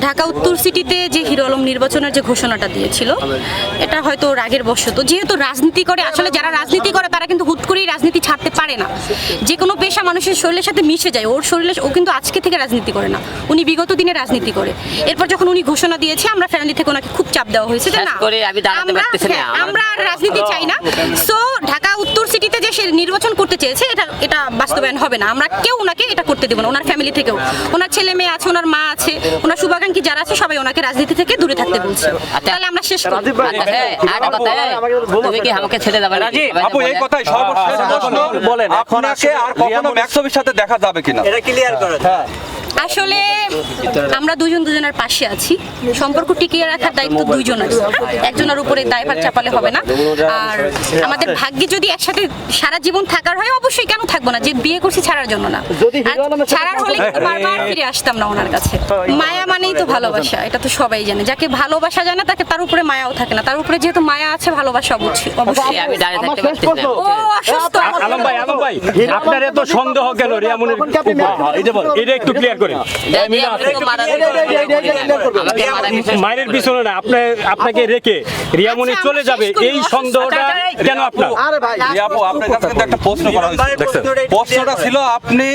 ঢাকা উত্তর সিটিতে যে হিরো আলম নির্বাচনের যে ঘোষণাটা দিয়েছিল এটা হয়তো রাগের বশত। যেহেতু রাজনীতি করে আসলে যারা রাজনীতি করে তারা কিন্তু হুট করেই রাজনীতি ছাড়তে পারে না। যে কোনো পেশা মানুষের শরীরের সাথে মিশে যায় ওর শরীরে ও কিন্তু আজকে থেকে রাজনীতি করে না। উনি বিগত দিনে রাজনীতি করে। এরপর যখন উনি ঘোষণা দিয়েছে আমরা ফ্যামিলি থেকে ওনাকে খুব চাপ দেওয়া হয়েছে যে না আমরা-। হ্যাঁ, আমরা আর রাজনীতি চাই না। সো ঢাকা উত্তর সিটিতে যে সে নির্বাচন করতে চেয়েছে এটা এটা বাস্তবায়ন হবে না। আমরা কেউ ওনাকে এটা করতে দেবো না ওনার ফ্যামিলি থেকেও। ওনার ছেলে মেয়ে আছে ওনার মা আছে ওনার শুভাকাঙ্ক্ষী যারা আছে সবাই ওনাকে রাজনীতি থেকে দূরে থাকতে বলছে। তাহলে আমরা শেষ করি। আচ্ছা, হ্যাঁ, এই, তুমি কি আমাকে ছেড়ে? আপু এই কথাই সর্বশেষ প্রশ্ন। বলেন, এখন আপনাকে আর কখনো ম্যাক্সবির সাথে দেখা যাবে কিনা? এটা ক্লিয়ার করেন আসলে আমরা দুজন দুজনের পাশে আছি। সম্পর্ক টিকিয়ে রাখার দায়িত্ব দুইজনের একজনের উপরে দায়ভার চাপালে হবে না। আর আমাদের ভাগ্যে যদি একসাথে সারা জীবন থাকার হয় অবশ্যই কেন থাকব না? যে বিয়ে করছি ছাড়ার জন্য না। ছাড়ার হলে বারবার ফিরে আসতাম না ওনার কাছে। মায়া মানেই তো ভালোবাসা এটা তো সবাই জানে। যাকে ভালোবাসা জানে তাকে তার উপরে মায়াও থাকে না। তার উপরে যেহেতু মায়া আছে ভালোবাসা অবশ্যই অবশ্যই। আমি দাঁড়িয়ে থাকতে পারতেছি না। ও অসুস্থ। আলম ভাই আলম ভাই আপনার এত সন্দেহ কেন? রিয়ামনের কি আপনি এটা বল এটা একটু ক্লিয়ার করেন। মায়ের পিছনে না আপনি আপনাকে রেখে রিয়ামনি আচ্ছা, চলে যাবে এই সন্দেহটা কেন আপনার আরে ভাই আপু আপনার কাছে কিন্তু একটা প্রশ্ন করা হয়েছে দেখছেন? প্রশ্নটা ছিল আপনি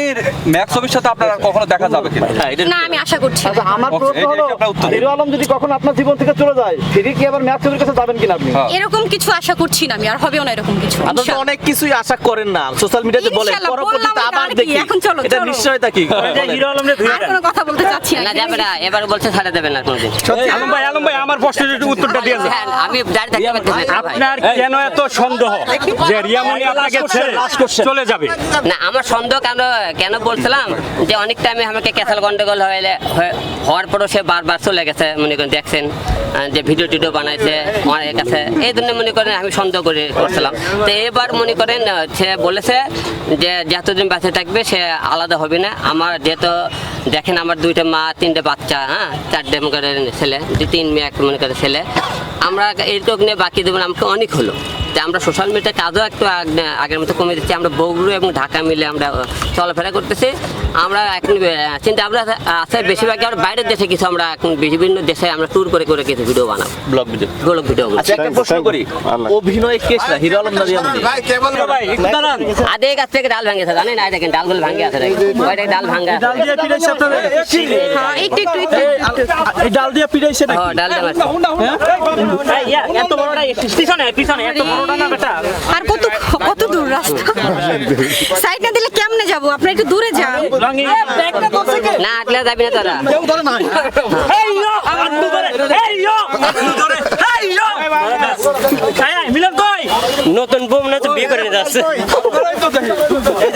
ম্যাক্সবির সাথে আপনার কখনো দেখা যাবে কিনা? না আমি আশা করছি। আচ্ছা আমার প্রশ্ন হলো। হিরো আলম যদি কখন আপনার জীবন থেকে চলে যায় ফিরে কি আবার কাছে যাবেন কিনা আপনি? হ্যাঁ। এরকম কিছু আশা করছি না আমি আর হবেও না এরকম কিছু আপনারা তো অনেক কিছুই আশা করেন না সোশ্যাল মিডিয়াতে বলেন পরবর্তীতে আবার দেখি। এখন চলো, এটা নিশ্চয়তা কি? হিরো আলমরে আর কোনো কথা বলতে চাচ্ছি না। না যাবে না এবার বলছে ছাড়া দেবে না কোনোদিন। আলম ভাই আলম ভাই আমার প্রশ্নের একটু উত্তরটা দিয়ে দেন। হ্যাঁ, আমি দাঁড়িয়ে থাকতে পারতেছি আপনার কেন এত সন্দেহ যে রিয়ামনি আপনাকে ছেড়ে চলে যাবে। না আমার সন্দেহ কেন কেন বলছিলাম যে অনেক টাইমে আমাকে ক্যাসাল গন্ডগোল হয়ে হয়ে- হওয়ার পরও সে বারবার চলে গেছে। মনে করেন দেখছেন যে ভিডিও টিডিও বানাইছে অনেক কাছে। এই জন্য মনে করেন আমি সন্দেহ করে করছিলাম। তো এবার মনে করেন সে বলেছে যে যতদিন বাঁচে থাকবে সে আলাদা হবে না। আমার যেহেতু দেখেন আমার দুইটা মা তিনটে বাচ্চা হ্যাঁ চারটে মনে করেন ছেলে দুই তিন মেয়ে এক মনে করে ছেলে। আমরা এইটুক নিয়ে বাকি দেবেন আমাকে অনেক হলো। যে আমরা সোশ্যাল মিডিয়ার কাজও একটু আগের মতো কমে দিচ্ছি। আমরা বগুড়ু এবং ঢাকা মিলে আমরা চলাফেরা করতেছি। আমরা এখন চিন্তা আমরা আছে বেশিরভাগ আমরা বাইরের দেশে কিছু আমরা এখন বিভিন্ন দেশে আমরা ট্যুর করে করে কিছু ভিডিও বানাবো ব্লগ ভিডিও গোলক ভিডিও আচ্ছা একটা প্রশ্ন করি অভিনয় কে ছিল হিরো আলম না রিয়ামনি ভাই একটু দাঁড়ান আদে গাছ থেকে ডাল ভেঙেছে জানেন না এই দেখেন ডালগুলো ভাঙে আছে ওইটা ডাল ভাঙা আছে হ্যাঁ, একটু একটু এই ডাল দিয়ে পিটাইছে ও ডাল ডাল আছে এত বড়টা পিছনে পিছনে এত বড়টা না বেটা আর কত কত দূর রাস্তা সাইড না দিলে কেমনে যাব আপনি একটু দূরে যান না আটলে যাবি না তোরা মিলন কই নতুন বোম না বিয়ে করে যাচ্ছে